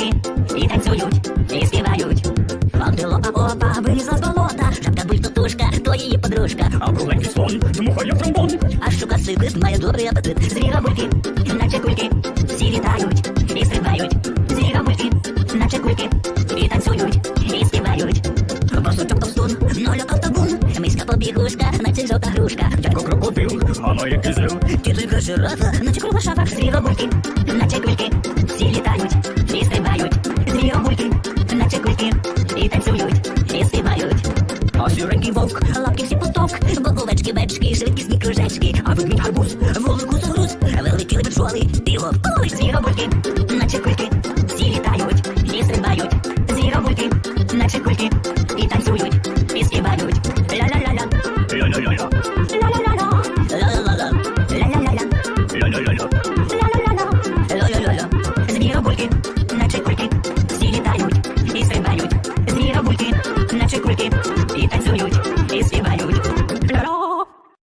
діти, і танцюють, і співають. Антилопа опа вилізла з болота, Жабка буль тушка, то її подружка. А кулаки слон, дмухає тромбон. А щука сидить, має добрий апетит. Зрі габульки, наче кульки, всі вітають, і стрибають. Зрі габульки, наче кульки, і танцюють, і співають. Басочок товстун, ноля ковтагун, миська побігушка, наче жовта грушка. Дядько крокодил, а моє кизил. Тітонька жирафа, наче кругла шапа, Зрі габульки, наче кульки, і танцюють, і співають. А сіренький вовк, Лапки всі поток, бо овечки, бечки, швидкісні кружечки. а ведмідь гарбуз. Вулику загруз, великі лебеджоли, біло зі зігабульки, наче кульки, всі літають і стрибають, зігабульки, наче кульки,